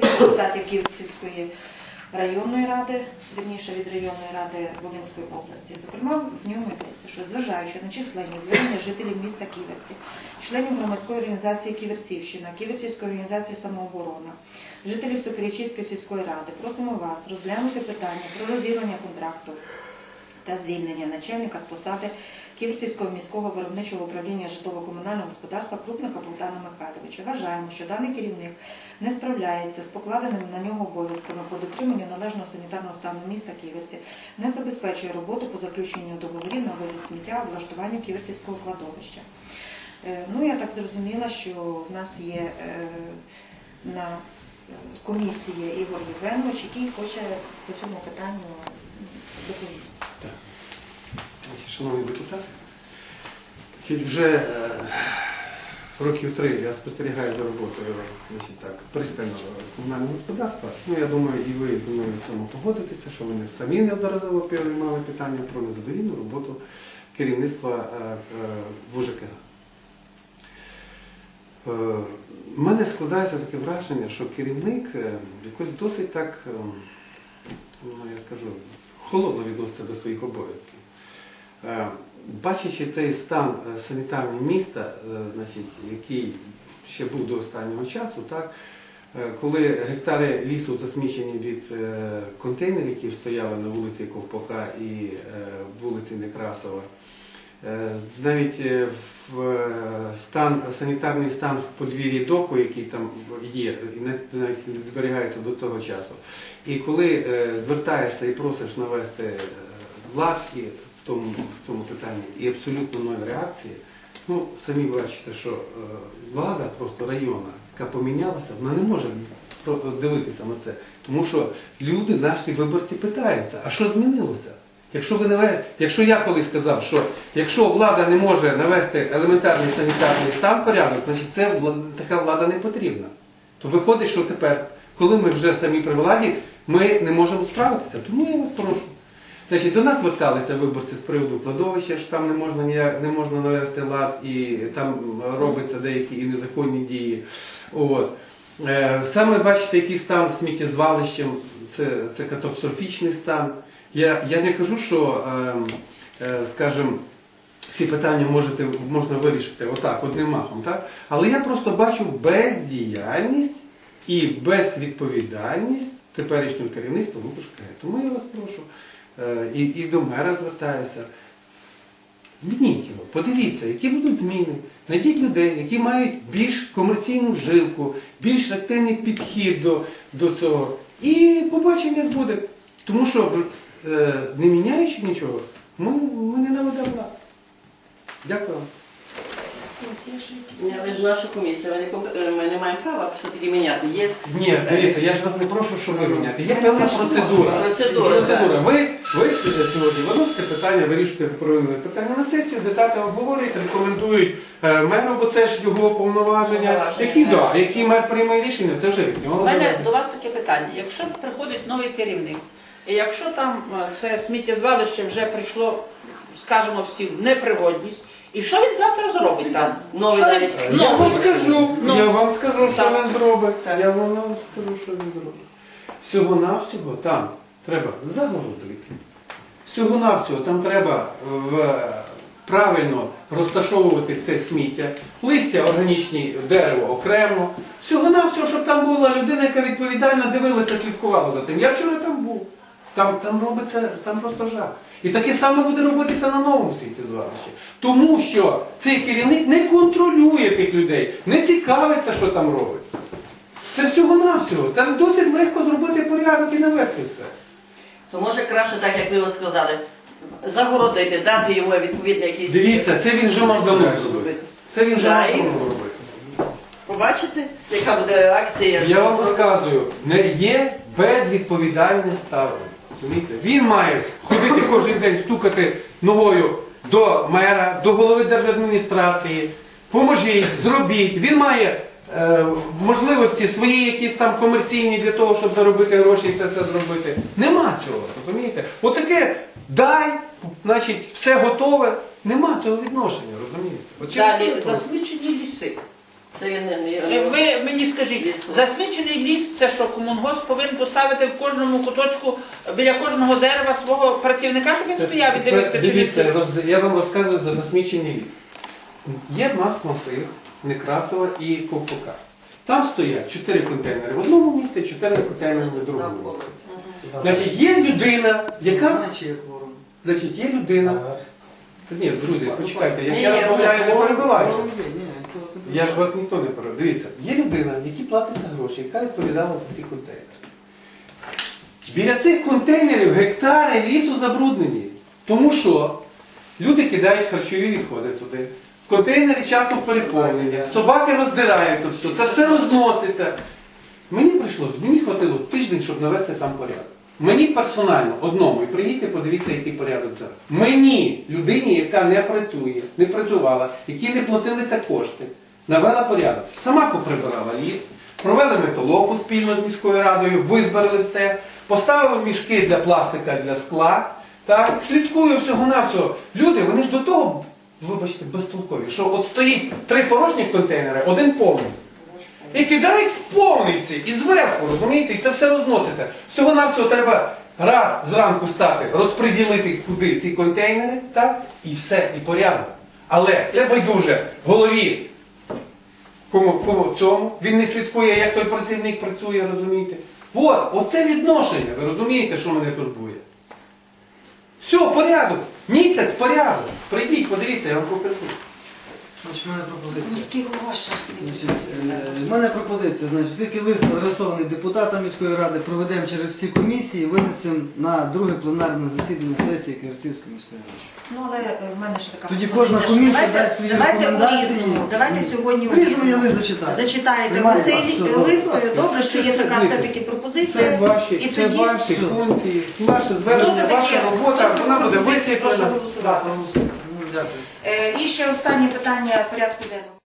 депутатів Київської районної ради, вірніше від районної ради Волинської області. Зокрема, в ньому йдеться, що зважаючи на численні звернення жителів міста Ківерці, членів громадської організації Ківерцівщина, Ківерцівської організації самооборона, жителів Сокирячівської сільської ради, просимо вас розглянути питання про розірвання контракту та звільнення начальника з посади Ківерцівського міського виробничого управління житлово-комунального господарства Крупника Богдана Михайловича. Вважаємо, що даний керівник не справляється з покладеними на нього обов'язками по дотриманню належного санітарного стану міста Ківерці, не забезпечує роботу по заключенню договорів на вивіз сміття, облаштуванню Ківерцівського кладовища. Е, Ну, я так зрозуміла, що в нас є е, на е, комісії Ігор Євгенович, який хоче по цьому питанню Значить, Шановні депутати, вже е, років три я спостерігаю за роботою так, пристального комунального господарства. Ну, я думаю, і ви думаю, в цьому погодитеся, що вони самі неодноразово піднімали питання про незадовільну роботу керівництва е, е, ВУЖКГ. Е, У мене складається таке враження, що керівник якось досить так, е, ну я скажу, холодно відноситься до своїх обов'язків. Е, Бачачи той стан санітарного міста, е, значить, який ще був до останнього часу, так, е, коли гектари лісу засмічені від е, контейнерів, які стояли на вулиці Ковпака і е, вулиці Некрасова, е, навіть е, в е, стан, санітарний стан в подвір'ї доку, який там є, навіть не зберігається до того часу. І коли е, звертаєшся і просиш навести е, лад і в тому, в цьому питанні, і абсолютно ноль реакції, ну самі бачите, що е, влада просто районна, яка помінялася, вона не може дивитися на це. Тому що люди, наші виборці, питаються, а що змінилося? Якщо ви наве- якщо я колись сказав, що якщо влада не може навести елементарний санітарний стан порядок, значить це вла- така влада не потрібна. То виходить, що тепер, коли ми вже самі при владі, ми не можемо справитися. Тому я вас прошу. Значить, до нас зверталися виборці з приводу кладовища, що там не можна не можна навести лад, і там робляться деякі і незаконні дії. От. Е, Саме бачите, який стан сміттєзвалищем, це, це катастрофічний стан. Я, я не кажу, що, ем, е, скажімо, ці питання можете, можна вирішити отак, одним махом, так? Але я просто бачу бездіяльність і безвідповідальність теперішнього керівництва ВУПШК. Тому я вас прошу, е, і, і до мера звертаюся. Змініть його, подивіться, які будуть зміни. Знайдіть людей, які мають більш комерційну жилку, більш активний підхід до, до цього. І побачимо, як буде. Тому що, е, не міняючи нічого, ми, ми не наведемо лад. Дякую якісь. Але наша комісія, ми не, е, ми не маємо права все-таки міняти. Є Ні, дивіться, я ж вас не прошу, щоб ви міняти. Є певна процедура. Процедура, процедура. Ви, ви сьогодні виносите питання, вирішуєте провинне питання на сесію, депутати обговорюють, рекомендують е, меру, бо це ж його повноваження. Які, да, які мер приймає рішення, це вже від нього. У мене до вас таке питання. Якщо приходить новий керівник, і якщо там е, це сміттєзвалище вже прийшло, скажімо, всі в непригодність, і що він завтра зробить там? Новий Що він-. Я вам скажу, Ну. я вам скажу, що Так. він зробить. Так. Я вам скажу, що він зробить. Всього-навсього там треба загородити. Всього-навсього там треба в, правильно розташовувати це сміття, листя органічні, дерево окремо. Всього-навсього, щоб там була людина, яка відповідально дивилася, слідкувала за тим. Я вчора там був. Там, там робиться, там просто жах. І таке саме буде робитися на новому світі звалищі. Тому що цей керівник не контролює тих людей, не цікавиться, що там робить. Це всього-навсього. Там досить легко зробити порядок і навести все. То може краще, так як ви ось сказали, загородити, дати йому відповідний якийсь. Дивіться, це він вже мав давно зробити. Це він вже мав давно робити. Побачите, яка буде реакція. Я вам розказую, не є безвідповідальне ставлення. Розумієте? Він має ходити кожен день, стукати ногою до мера, до голови держадміністрації. Поможіть, зробіть. Він має е, можливості свої якісь там комерційні для того, щоб заробити гроші і це все зробити. Нема цього, розумієте? Отаке дай, значить, все готове. Нема цього відношення, розумієте? От через Далі засмічені ліси. Це він не- Е, не... Ви мені скажіть, Лісу. засмічений ліс це що комунгосп повинен поставити в кожному куточку біля кожного дерева свого працівника, щоб він стояв і дивився, чи Дивіться, ліс. роз- я вам розказую за засмічений ліс. Є нас масив Некрасова і Ковпака. Там стоять чотири контейнери в одному місці, чотири контейнери в другому місці. Значить, є людина, яка. Значить, є людина. Та ні, друзі, почекайте, як Ні, я розмовляю, не перебивайте. Я Я ж вас ніхто не перебив. Дивіться, є людина, якій платиться гроші, яка відповідала за ці контейнери. Біля цих контейнерів гектари лісу забруднені. Тому що люди кидають харчові відходи туди. Контейнери часто переповнені, собаки роздирають то все, це все розноситься. Мені прийшлося, мені хватило тиждень, щоб навести там порядок. Мені персонально одному, і приїдьте, подивіться, який порядок зараз. Мені, людині, яка не працює, не працювала, які не платилися кошти, навела порядок. Сама поприбирала ліс, провели метоловку спільно з міською радою, визбирали все, поставили мішки для пластика, для скла. Так, слідкую всього на всього. Люди, вони ж до того, вибачте, безтолкові, що от стоїть три порожні контейнери, один повний. І кидають в повний всі, і зверху, розумієте, і це все розноситься. Всього на всього треба раз зранку стати, розподілити куди ці контейнери, так, і все, і порядок. Але це байдуже голові кому, кому цьому, він не слідкує, як той працівник працює, розумієте? От, оце відношення, ви розумієте, що мене турбує. Все, порядок. Місяць порядок. Прийдіть, подивіться, я вам покажу. Значить, в мене пропозиція. Міський голова. Значить, е, В мене пропозиція, значить, оскільки лист адресований депутатам міської ради, проведемо через всі комісії, винесемо на друге пленарне засідання сесії Ківерцівської міської ради. Ну, але е, в мене ще така Тоді пропозиція, кожна що комісія давайте- дасть свої давайте рекомендації. у різному. Давайте сьогодні у В різному я різному. лист зачитаю. Зачитаєте Приймаю оцей лі- Все, лист. Добре, що є Це- це- така все-таки пропозиція. Це ваші, це тоді ваші функції, ваше Хто за звернення, таке? ваша робота, Хто за вона буде пропозицію? Прошу висвітлена. голосувати. Дякую. Е, І ще останнє питання порядку денного.